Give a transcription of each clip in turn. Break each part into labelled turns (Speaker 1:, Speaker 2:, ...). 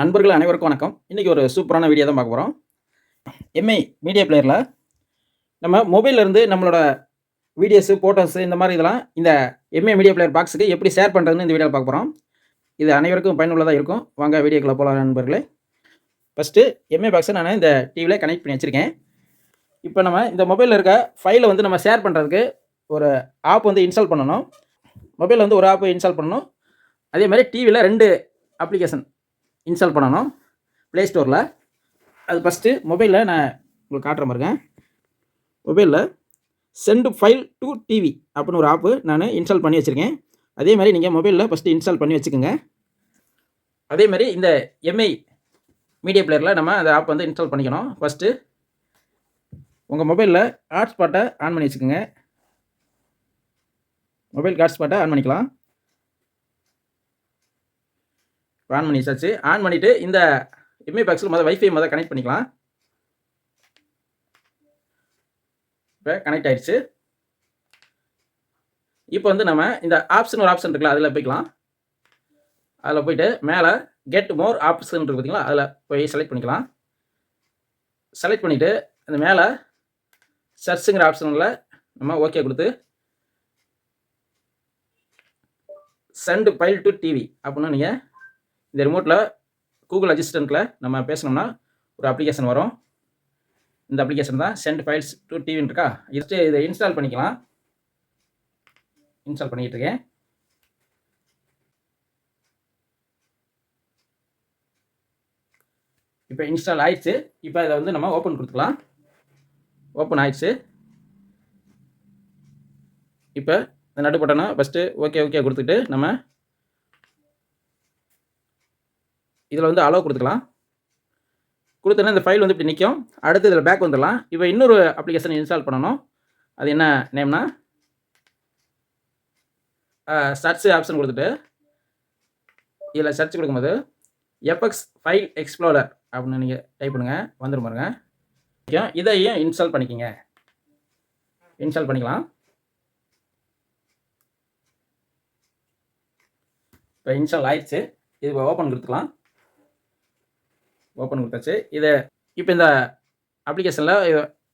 Speaker 1: நண்பர்கள் அனைவருக்கும் வணக்கம். இன்றைக்கி ஒரு சூப்பரான வீடியோ தான் பார்க்க போகிறோம் எம்ஐ மீடியா பிளேயரில் நம்ம மொபைல்லேருந்து நம்மளோட வீடியோஸு ஃபோட்டோஸு இந்த மாதிரி இதெல்லாம் இந்த எம்ஏ மீடியா பிளேயர் பாக்ஸுக்கு எப்படி ஷேர் பண்ணுறதுன்னு இந்த வீடியோவில் பார்க்க போகிறோம் இது அனைவருக்கும் பயனுள்ளதாக இருக்கும். வாங்க வீடியோக்குள்ள போகலாம் நண்பர்களே. ஃபஸ்ட்டு எம்ஏ பாக்ஸை நான் இந்த டிவியில் கனெக்ட் பண்ணி வச்சுருக்கேன். இப்போ நம்ம இந்த மொபைலில் இருக்க ஃபைலை வந்து நம்ம ஷேர் பண்ணுறதுக்கு ஒரு ஆப் வந்து இன்ஸ்டால் பண்ணணும். மொபைலில் வந்து ஒரு ஆப் இன்ஸ்டால் பண்ணணும். அதே மாதிரி டிவியில் ரெண்டு அப்ளிகேஷன் இன்ஸ்டால் பண்ணணும். ப்ளே ஸ்டோரில் அது ஃபஸ்ட்டு மொபைலில் நான் உங்களுக்கு காட்டுறேன் பாருங்க மொபைலில் சென்ட் ஃபைல் டு டிவி அப்படின்னு ஒரு ஆப்பு நான் இன்ஸ்டால் பண்ணி வச்சுருக்கேன். அதே மாதிரி நீங்கள் மொபைலில் ஃபஸ்ட்டு இன்ஸ்டால் பண்ணி வச்சுக்கோங்க. அதே மாதிரி இந்த எம்ஐ மீடியா பிளேயரில் நம்ம அந்த ஆப் வந்து இன்ஸ்டால் பண்ணிக்கணும். ஃபஸ்ட்டு உங்கள் மொபைலில் ஹாட்ஸ்பாட்டை ஆன் பண்ணி வச்சுக்கோங்க. மொபைல் ஹாட்ஸ்பாட்டை ஆன் பண்ணிக்கலாம் இப்போ ஆன் பண்ணி வச்சாச்சு ஆன் பண்ணிவிட்டு இந்த எம்ஏ பாக்ஸில் மொதல் வைஃபை மொதல் கனெக்ட் பண்ணிக்கலாம். இப்போ கனெக்ட் ஆயிடுச்சு. இப்போ வந்து நம்ம இந்த ஆப்ஷன் ஒரு ஆப்ஷன் இருக்குல்ல அதில் போய்க்கலாம். அதில் போயிட்டு மேலே கெட் மோர் ஆப்ஷன் இருக்கு பார்த்தீங்களா அதில் போய் செலக்ட் பண்ணிக்கலாம். செலக்ட் பண்ணிவிட்டு அந்த மேலே சர்ச்சுங்கிற ஆப்ஷனில் நம்ம ஓகே கொடுத்து சென்ட் பைல் டு டிவி அப்படின்னு நீங்கள் இந்த ரிமோட்டில் கூகுள் அசிஸ்டண்ட்டில் நம்ம பேசினோம்னா ஒரு அப்ளிகேஷன் வரும். இந்த அப்ளிகேஷன் தான் சென்ட் ஃபைல்ஸ் டு டிவின்னு இருக்கா இது இதை இன்ஸ்டால் பண்ணிக்கலாம். இன்ஸ்டால் பண்ணிக்கிட்டு இருக்கேன். இப்போ இன்ஸ்டால் ஆயிடுச்சு. இப்போ இதை வந்து நம்ம ஓப்பன் கொடுத்துக்கலாம். ஓப்பன் ஆயிடுச்சு. இப்போ இந்த நடு ஃபஸ்ட்டு ஓகே ஓகே கொடுத்துட்டு நம்ம இதில் வந்து அலோவ் கொடுத்துக்கலாம். கொடுத்தோன்னா இந்த ஃபைல் வந்து இப்படி நிற்கும். அடுத்து இதில் பேக் வந்துடலாம். இப்போ இன்னொரு அப்ளிகேஷன் இன்ஸ்டால் பண்ணணும். அது என்ன நேம்னா சர்ச் ஆப்ஷன் கொடுத்துட்டு இதில் சர்ச் கொடுக்கும்போது எஃப்எக்ஸ் ஃபைல் எக்ஸ்ப்ளோரர் அப்படின்னு நீங்கள் டைப் பண்ணுங்கள் வந்துடும் பாருங்க. இதையும் இன்ஸ்டால் பண்ணிக்கோங்க. இன்ஸ்டால் பண்ணிக்கலாம். இப்போ இன்ஸ்டால் ஆயிடுச்சு. இது ஓப்பன் கொடுத்துக்கலாம். ஓப்பன் கொடுத்தாச்சு. இதை இப்போ இந்த அப்ளிகேஷனில்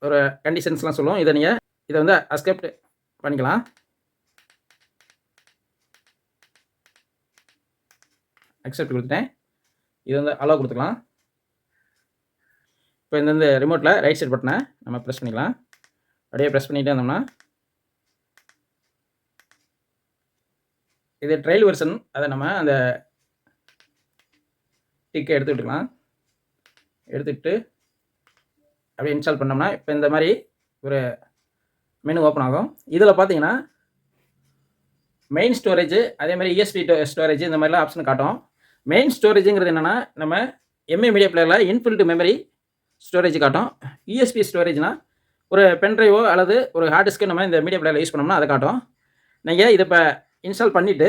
Speaker 1: ஒரு கண்டிஷன்ஸ்லாம் சொல்லுவோம். இதை நீங்கள் இதை வந்து அஸ்கெப்ட் பண்ணிக்கலாம். அக்செப்ட் கொடுத்துட்டேன். இது வந்து அலோவ் கொடுத்துக்கலாம். இப்போ இந்த இந்த ரிமோட்டில் ரைட் சைட் பட்டனை நம்ம ப்ரெஸ் பண்ணிக்கலாம். அப்படியே ப்ரெஸ் பண்ணிகிட்டே இருந்தோம்னா இது ட்ரையல் வெர்ஷன் அதை நம்ம அந்த டிக்கை எடுத்து விட்டுக்கலாம். எடுத்துக்கிட்டு அப்படியே இன்ஸ்டால் பண்ணோம்னா இப்போ இந்த மாதிரி ஒரு மெனு ஓப்பன் ஆகும். இதில் பார்த்தீங்கன்னா மெயின் ஸ்டோரேஜ் அதே மாதிரி இஎஸ்பி ஸ்டோரேஜ் இந்த மாதிரிலாம் ஆப்ஷன் காட்டும். மெயின் ஸ்டோரேஜுங்கிறது என்னென்னா நம்ம எம்ஏ மீடியா பிளேயரில் இன்பில்ட் மெமரி ஸ்டோரேஜ் காட்டும். யூஎஸ்பி ஸ்டோரேஜ்னா ஒரு பென்ட்ரைவோ அல்லது ஒரு ஹார்ட் டிஸ்க்கு நம்ம இந்த மீடியா பிளேயரில் யூஸ் பண்ணோம்னா அதை காட்டும். நீங்கள் இதை இப்போ இன்ஸ்டால் பண்ணிவிட்டு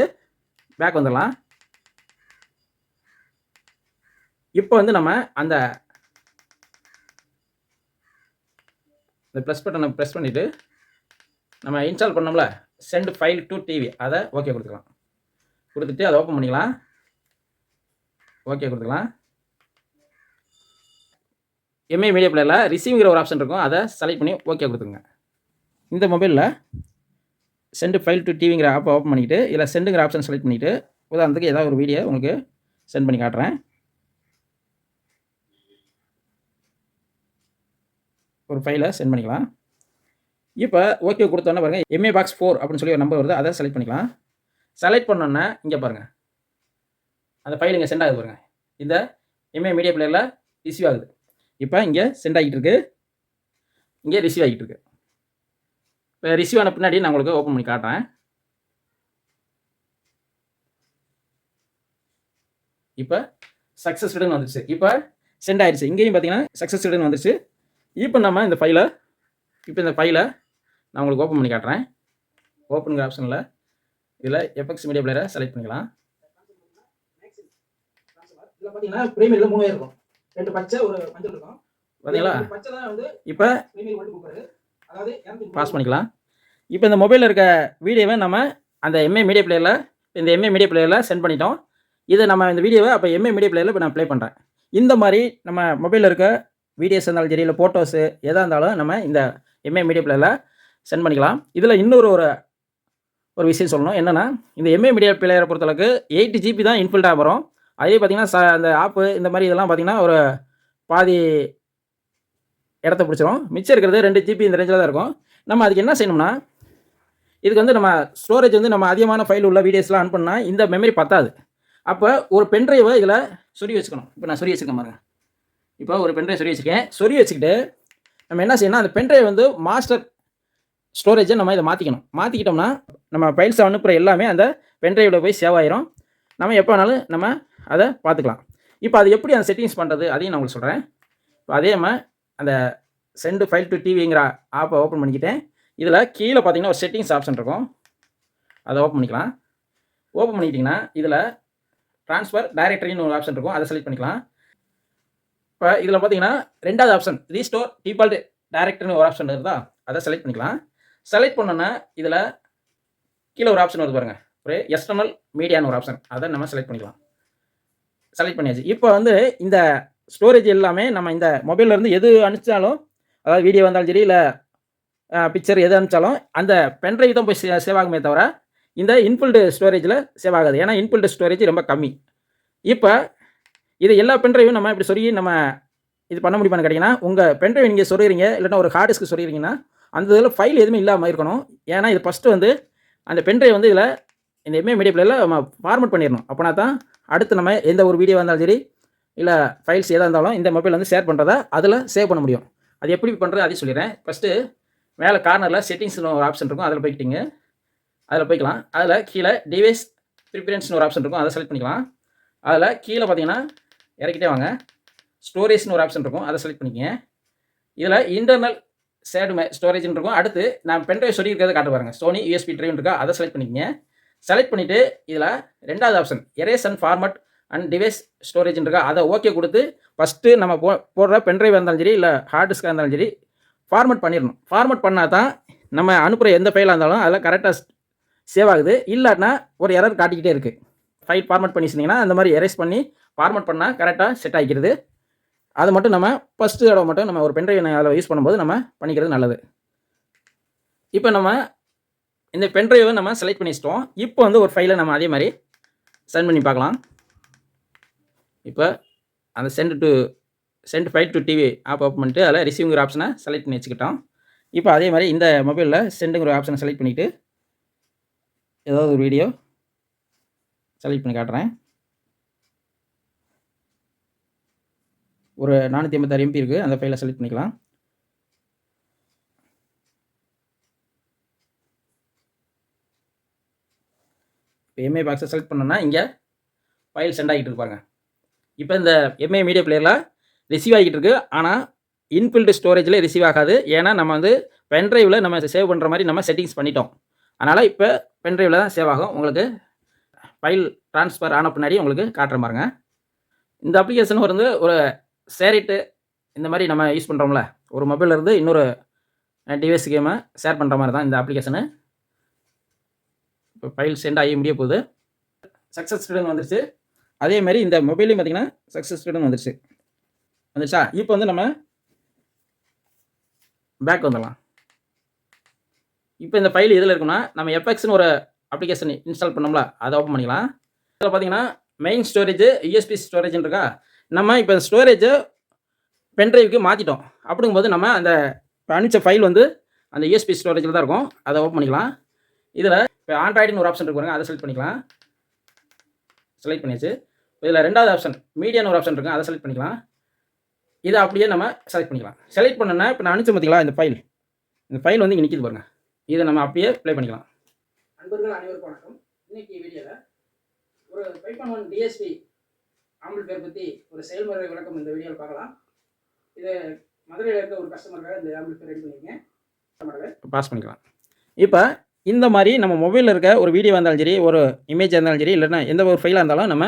Speaker 1: பேக் வந்துடலாம். இப்போ வந்து நம்ம அந்த இந்த ப்ரெஸ் பட்டனை ப்ரெஸ் பண்ணிவிட்டு நம்ம இன்ஸ்டால் பண்ணோம்ல சென்ட் ஃபைல் டு டிவி அதை ஓகே கொடுத்துக்கலாம். கொடுத்துட்டு அதை ஓப்பன் பண்ணிக்கலாம். ஓகே கொடுத்துக்கலாம். எம்ஏ மீடியா பிளேயரில் ரிசீவ்ங்கிற ஒரு ஆப்ஷன் இருக்கும். அதை செலக்ட் பண்ணி ஓகே கொடுத்துருங்க. இந்த மொபைலில் சென்ட் ஃபைல் டு டிவிங்கிற ஆப்பை ஓப்பன் பண்ணிவிட்டு இதில் சென்டுங்கிற ஆப்ஷன் செலக்ட் பண்ணிவிட்டு உதாரணத்துக்கு ஏதாவது ஒரு வீடியோ உங்களுக்கு சென்ட் பண்ணி காட்டுறேன். ஒரு ஃபைலை சென்ட் பண்ணிக்கலாம். இப்போ ஓகே கொடுத்தோன்னே பாருங்கள் எம்ஏ பாக்ஸ் ஃபோர் அப்படின்னு சொல்லி ஒரு நம்பர் வருது அதை செலக்ட் பண்ணிக்கலாம். செலக்ட் பண்ணோன்னே இங்கே பாருங்கள் அந்த ஃபைல் இங்கே சென்ட் ஆகுது பாருங்கள் இந்த எம்ஏ மீடியா பிளேயரில் ரிசீவ் ஆகுது. இப்போ இங்கே சென்ட் ஆகிட்டு இருக்கு. இங்கே ரிசீவ் ஆகிட்டு இருக்கு. இப்போ ரிசீவ் ஆன பின்னாடி நான் உங்களுக்கு ஓப்பன் பண்ணி காட்டுறேன். இப்போ சக்ஸஸ்ஃபுல்னு வந்துருச்சு. இப்போ சென்ட் ஆயிடுச்சு இங்கேயும் பார்த்தீங்கன்னா சக்ஸஸ்ஃபுல்னு வந்துருச்சு. இப்போ நம்ம இந்த ஃபைலை இப்போ இந்த ஃபைலை நான் உங்களுக்கு ஓப்பன் பண்ணி காட்டுறேன். ஓப்பனுங்கிற ஆப்ஷனில் இதில் எஃபெக்ட்ஸ் மீடியா பிளேயரை செலக்ட் பண்ணிக்கலாம். இதில் பார்த்தீங்கன்னா ப்ரீமியரில் மூணு இருக்கும். ரெண்டு பச்சை ஒரு மஞ்சள் இருக்கும். பார்த்தீங்களா பச்சை தான் வந்து இப்போ பாஸ் பண்ணிக்கலாம். இப்போ இந்த மொபைலில் இருக்க வீடியோவை நம்ம அந்த எம்ஏ மீடியா பிளேயரில் இந்த எம்ஏ மீடியா பிளேயரில் சென்ட் பண்ணிட்டோம். இதை நம்ம இந்த வீடியோவை அப்போ எம்ஏ மீடியா பிளேயரில் இப்போ நான் ப்ளே பண்ணுறேன் இந்த மாதிரி நம்ம மொபைலில் இருக்க வீடியோஸ் இருந்தாலும் சரி இல்லை ஃபோட்டோஸு எதாக இருந்தாலும் நம்ம இந்த எம்ஏ மீடியா பிளேயரில் சென்ட் பண்ணிக்கலாம். இதில் இன்னொரு ஒரு ஒரு விஷயம் சொல்லணும். என்னென்னா இந்த எம்ஏ மீடியா பிளேயரை பொறுத்தளவுக்கு எயிட் ஜிபி தான் இன்ஃபில்டாக வரும் அதே பார்த்தீங்கன்னா ச அந்த ஆப்பு இந்த மாதிரி இதெல்லாம் பார்த்தீங்கன்னா ஒரு பாதி இடத்த பிடிச்சிரும். மிச்சம் இருக்கிறது ரெண்டு ஜிபி இந்த ரேஞ்சில் தான் இருக்கும். நம்ம அதுக்கு என்ன செய்யணும்னா இதுக்கு வந்து நம்ம ஸ்டோரேஜ் வந்து நம்ம அதிகமான ஃபைல் உள்ள வீடியோஸ்லாம் ஆன் பண்ணால் இந்த மெமரி பத்தாது. அப்போ ஒரு பென்ட்ரைவை இதில் சொறி வச்சுக்கணும். இப்போ நான் சொறி வச்சுருக்கேன் பாருங்க. இப்போ ஒரு பென்ட்ரைவ் சொல்லி வச்சுருக்கேன். சொல்லி வச்சுக்கிட்டு நம்ம என்ன செய்யணும் அந்த பென்ட்ரைவ் வந்து மாஸ்டர் ஸ்டோரேஜை நம்ம இதை மாற்றிக்கணும் மாற்றிக்கிட்டோம்னா நம்ம ஃபைல்ஸ் அனுப்புகிற எல்லாமே அந்த பென்ட்ரைவில் போய் சேவ் ஆயிரும். நம்ம எப்போ வேணாலும் நம்ம அதை பார்த்துக்கலாம். இப்போ அது எப்படி அந்த செட்டிங்ஸ் பண்ணுறது அதையும் நான் உங்களுக்கு சொல்கிறேன் இப்போ அதே நம்ம அந்த செண்டு ஃபைல் டு டிவிங்கிற ஆப்பை ஓப்பன் பண்ணிக்கிட்டேன். இதில் கீழே பார்த்தீங்கன்னா ஒரு செட்டிங்ஸ் ஆப்ஷன் இருக்கும். அதை ஓப்பன் பண்ணிக்கலாம். ஓப்பன் பண்ணிக்கிட்டிங்கன்னா இதில் ட்ரான்ஸ்ஃபர் டைரக்டரின்னு ஒரு ஆப்ஷன் இருக்கும். அதை செலக்ட் பண்ணிக்கலாம். இப்போ இதில் பார்த்தீங்கன்னா ரெண்டாவது ஆப்ஷன் ரீஸ்டோர் டிஃபால்ட் டேரக்டர்னு ஒரு ஆப்ஷன் இருந்தால் அதை செலக்ட் பண்ணிக்கலாம். செலக்ட் பண்ணோன்னா இதில் கீழே ஒரு ஆப்ஷன் வருது பாருங்கள் ஒரு எக்ஸ்டர்னல் மீடியான்னு ஒரு ஆப்ஷன் அதை நம்ம செலக்ட் பண்ணிக்கலாம். செலக்ட் பண்ணியாச்சு. இப்போ வந்து இந்த ஸ்டோரேஜ் எல்லாமே நம்ம இந்த மொபைல்லேருந்து எது அனுப்பிச்சாலும் அதாவது வீடியோ வந்தாலும் சரி இல்லை பிக்சர் எது அனுப்பிச்சாலும் அந்த பென்ட்ரைவ் தான் போய் சே சேவ் ஆகுமே தவிர இந்த இன்ஃபில்டு ஸ்டோரேஜில் சேவ் ஆகாது. ஏன்னா இன்ஃபில்டு ஸ்டோரேஜ் ரொம்ப கம்மி. இப்போ இது எல்லா பென்ட்ரைவும் நம்ம இப்படி சொல்லி நம்ம இது பண்ண முடியுமான்னு கேட்டிங்கன்னா உங்கள் பென்ட்ரைவ் நீங்கள் சொல்லிடுறீங்க இல்லைன்னா ஒரு ஹார்ட் டிஸ்க்கு சொல்லிடுறீங்கன்னா அந்த இதில் ஃபைல் எதுவுமே இல்லாமல் இருக்கணும். ஏன்னா இது ஃபஸ்ட்டு வந்து அந்த பென்ட்ரைவ் வந்து இதில் இந்த எம்ஏ மீடியா பிளேயில் நம்ம ஃபார்மட் பண்ணிடணும். அப்போனா தான் அடுத்து நம்ம எந்த ஒரு வீடியோ வந்தாலும் சரி இல்லை ஃபைல்ஸ் எதாக இருந்தாலும் இந்த மொபைல் வந்து ஷேர் பண்ணுறதா அதில் சேவ் பண்ண முடியும். அது எப்படி பண்ணுறது அதையும் சொல்லிடுறேன். ஃபஸ்ட்டு மேலே கார்னரில் செட்டிங்ஸ்னு ஒரு ஆப்ஷன் இருக்கும் அதில் போய்கிட்டிங்க அதில் போய்க்கலாம். அதில் கீழே டிவைஸ் ப்ரிஃபரன்ஸ்னு ஒரு ஆப்ஷன் இருக்கும் அதை செலக்ட் பண்ணிக்கலாம். அதில் கீழே பார்த்தீங்கன்னா இறக்கிட்டே வாங்க. ஸ்டோரேஜ்னு ஒரு ஆப்ஷன் இருக்கும். அதை செலக்ட் பண்ணிக்கங்க. இதில் இன்டர்னல் சேடு ஸ்டோரேஜ்னு இருக்கும். அடுத்து நான் பென்ட்ரைவ் சொல்லியிருக்கிறத காட்ட பாருங்க. சோனி யூஎஸ்பி ட்ரைவ் இருக்கா? அதை செலக்ட் பண்ணிக்கங்க. செலக்ட் பண்ணிவிட்டு இதில் ரெண்டாவது option erase and format and device storage இருக்கா? அதை ஓகே கொடுத்து ஃபஸ்ட்டு நம்ம போ போடுற பென்ட்ரைவ் இருந்தாலும் சரி இல்லை ஹார்ட் டிஸ்காக இருந்தாலும் சரி ஃபார்மட் பண்ணிடணும். ஃபார்மட் பண்ணால் தான் நம்ம அனுப்புகிற எந்த ஃபைலாக இருந்தாலும் அதில் கரெக்டாக சேவ் ஆகுது. இல்லாட்டினா ஒரு எரர் காட்டிக்கிட்டே இருக்குது ஃபைல் ஃபார்மட் பண்ணி சொன்னீங்கன்னா அந்த மாதிரி எரேஸ் பண்ணி ஃபார்மட் பண்ணால் கரெக்டாக செட் ஆகிக்கிறது அது மட்டும் நம்ம ஃபஸ்ட்டு தடவை மட்டும் நம்ம ஒரு பென்ட்ரைவ் அதில் யூஸ் பண்ணும்போது நம்ம பண்ணிக்கிறது நல்லது. இப்போ நம்ம இந்த பென்ட்ரைவை நம்ம செலக்ட் பண்ணி வச்சிட்டோம் இப்போ வந்து ஒரு ஃபைலை நம்ம அதே மாதிரி சென்ட் பண்ணி பார்க்கலாம். இப்போ அந்த send to send file to TV app open பண்ணிட்டு அதில் ரிசீவ்ங்கிற ஆப்ஷனை செலக்ட் பண்ணி வச்சுக்கிட்டோம். இப்போ அதே மாதிரி இந்த மொபைலில் சென்டுங்கிற ஆப்ஷனை செலக்ட் பண்ணிவிட்டு ஏதாவது ஒரு வீடியோ செலக்ட் பண்ணி காட்டுறேன். ஒரு நானூற்றி ஐம்பத்தாறு எம்பி இருக்குது அந்த ஃபைலை செலக்ட் பண்ணிக்கலாம். இப்போ எம்ஏ பாக்ஸை செலக்ட் பண்ணோன்னா இங்கே ஃபைல் சென்ட் ஆகிட்டு இருப்பாங்க இப்போ இந்த எம்ஏ மீடியா பிளேயரில் ரிசீவ் ஆகிட்டு இருக்குது ஆனால் இன்பில்டு ஸ்டோரேஜில் ரிசீவ் ஆகாது. ஏன்னா நம்ம வந்து பென்ட்ரைவில் நம்ம சேவ் பண்ணுற மாதிரி நம்ம செட்டிங்ஸ் பண்ணிட்டோம். அதனால் இப்போ பென்ட்ரைவில் தான் சேவ் ஆகும். உங்களுக்கு ஃபைல் ட்ரான்ஸ்ஃபர் ஆன பின்னாடி உங்களுக்கு காட்டுற பாருங்க. இந்த அப்ளிகேஷன் வந்து ஒரு ஷேரிட்டு இந்த மாதிரி நம்ம யூஸ் பண்ணுறோம்ல ஒரு மொபைலில் இருந்து இன்னொரு டிவைஸ் கேமை ஷேர் பண்ணுற மாதிரி தான் இந்த அப்ளிகேஷனு இப்போ ஃபைல் சென்ட் ஆகி முடிய போகுது. சக்ஸஸ்ஃபுல்னு வந்துருச்சு. அதே மாதிரி இந்த மொபைலையும் பார்த்தீங்கன்னா சக்ஸஸ்ஃபுல்னு வந்துருச்சு. வந்துருச்சா? இப்போ வந்து நம்ம பேக் வந்துடலாம். இப்போ இந்த ஃபைல் எதில் இருக்குன்னா நம்ம எஃப்எக்ஸ்னு ஒரு அப்ளிகேஷன் இன்ஸ்டால் பண்ணோம்ல அதை ஓப்பன் பண்ணிக்கலாம். இதில் பார்த்தீங்கன்னா மெயின் ஸ்டோரேஜ் யூஎஸ்பி ஸ்டோரேஜ்னு இருக்கா? நம்ம இப்போ ஸ்டோரேஜை பென்ட்ரைவுக்கு மாற்றிட்டோம் அப்படிங்கும்போது நம்ம அந்த இப்போ அனுப்பிச்ச ஃபைல் வந்து அந்த யூஎஸ்பி ஸ்டோரேஜில் தான் இருக்கும். அதை ஓப்பன் பண்ணிக்கலாம். இதில் இப்போ ஆண்ட்ராய்டுன்னு ஒரு ஆப்ஷன் இருக்கு பாருங்க. அதை செலக்ட் பண்ணிக்கலாம். செலக்ட் பண்ணியாச்சு. இதில் ரெண்டாவது ஆப்ஷன் மீடியான்னு ஒரு ஆப்ஷன் இருக்கும் அதை செலக்ட் பண்ணிக்கலாம். இதை அப்படியே நம்ம செலக்ட் பண்ணிக்கலாம். செலக்ட் பண்ணோன்னா இப்போ நான் அனுப்பிச்சு பார்த்தீங்களா இந்த ஃபைல் இந்த ஃபைல் வந்து இங்கே நிற்கிது பாருங்க. இதை நம்ம அப்படியே ப்ளே பண்ணிக்கலாம். அன்பர்கள் அனைவருக்கும் வணக்கம். இன்னைக்கு வீடியோவில் ஒரு ஃபைவ் ஒன் டிஎஸ்பி ஆம்பிள் பேர் பற்றி ஒரு செயல்முறை விளக்கம் இந்த வீடியோவில் பார்க்கலாம். இது மதுரையில் இருக்க ஒரு கஸ்டமருக்காக இந்த ஆம்பிள் பேர் ரெடி பண்ணியிருக்கேன். பாஸ் பண்ணிக்கலாம். இப்போ இந்த மாதிரி நம்ம மொபைலில் இருக்க ஒரு வீடியோ வந்தாலும் சரி ஒரு இமேஜ் இருந்தாலும் சரி இல்லைன்னா எந்த ஒரு ஃபைலாக இருந்தாலும் நம்ம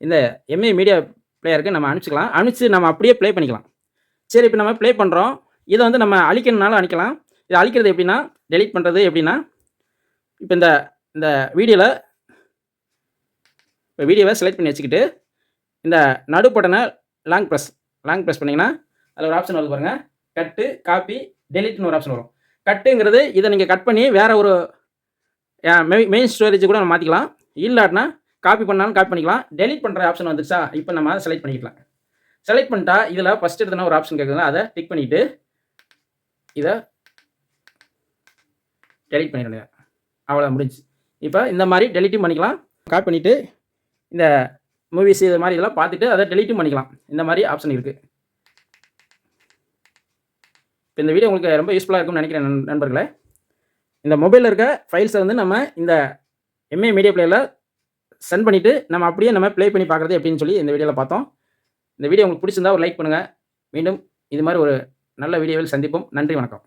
Speaker 1: இந்த எம்ஏ மீடியா பிளேயருக்கு நம்ம அனுப்பிச்சிக்கலாம். அனுப்பிச்சு நம்ம அப்படியே ப்ளே பண்ணிக்கலாம். சரி இப்போ நம்ம ப்ளே பண்ணுறோம் இதை வந்து நம்ம அழிக்கணுனாலும் அழிக்கலாம். இதை அழிக்கிறது எப்படின்னா டெலிட் பண்ணுறது எப்படின்னா இப்போ இந்த இந்த வீடியோவில் இப்போ வீடியோவை செலக்ட் பண்ணி வச்சுக்கிட்டு இந்த நடு பட்டனை லாங் ப்ரெஸ் லாங் ப்ரெஸ் பண்ணிங்கன்னா அதில் ஒரு ஆப்ஷன் வருது பாருங்கள் கட்டு காப்பி டெலிட்னு ஒரு ஆப்ஷன் வரும். கட்டுங்கிறது இதை நீங்கள் கட் பண்ணி வேறு ஒரு மெயின் ஸ்டோரேஜ் கூட நம்ம மாற்றிக்கலாம் இல்லாட்டினா காப்பி பண்ணாலும் காப்பி பண்ணிக்கலாம். டெலிட் பண்ணுற ஆப்ஷன் வந்துச்சா இப்போ நம்ம அதை செலக்ட் பண்ணிக்கலாம். செலக்ட் பண்ணிட்டா இதில் ஃபஸ்ட் எடுத்தனா ஒரு ஆப்ஷன் கேட்குதுல அதை டிக் பண்ணிவிட்டு இதை டெலிட் பண்ணிடுங்க. அவ்வளோ முடிஞ்சு இப்போ இந்த மாதிரி டெலிட்டும் பண்ணிக்கலாம். காப்பி பண்ணிவிட்டு இந்த மூவிஸ் இது மாதிரி இதெல்லாம் பார்த்துட்டு அதை டெலிட்டும் பண்ணிக்கலாம். இந்த மாதிரி ஆப்ஷன் இருக்குது இப்போ இந்த வீடியோ உங்களுக்கு ரொம்ப யூஸ்ஃபுல்லாக இருக்கும்னு நினைக்கிறேன் நண்பர்களே. இந்த மொபைலில் இருக்க ஃபைல்ஸை வந்து நம்ம இந்த எம்ஏ மீடியா பிளேயரில் சென்ட் பண்ணிவிட்டு நம்ம அப்படியே நம்ம ப்ளே பண்ணி பார்க்குறது எப்படின்னு சொல்லி இந்த வீடியோவில் பார்த்தோம். இந்த வீடியோ உங்களுக்கு பிடிச்சிருந்தா ஒரு லைக் பண்ணுங்கள் மீண்டும் இது மாதிரி ஒரு நல்ல வீடியோவில் சந்திப்போம். நன்றி வணக்கம்.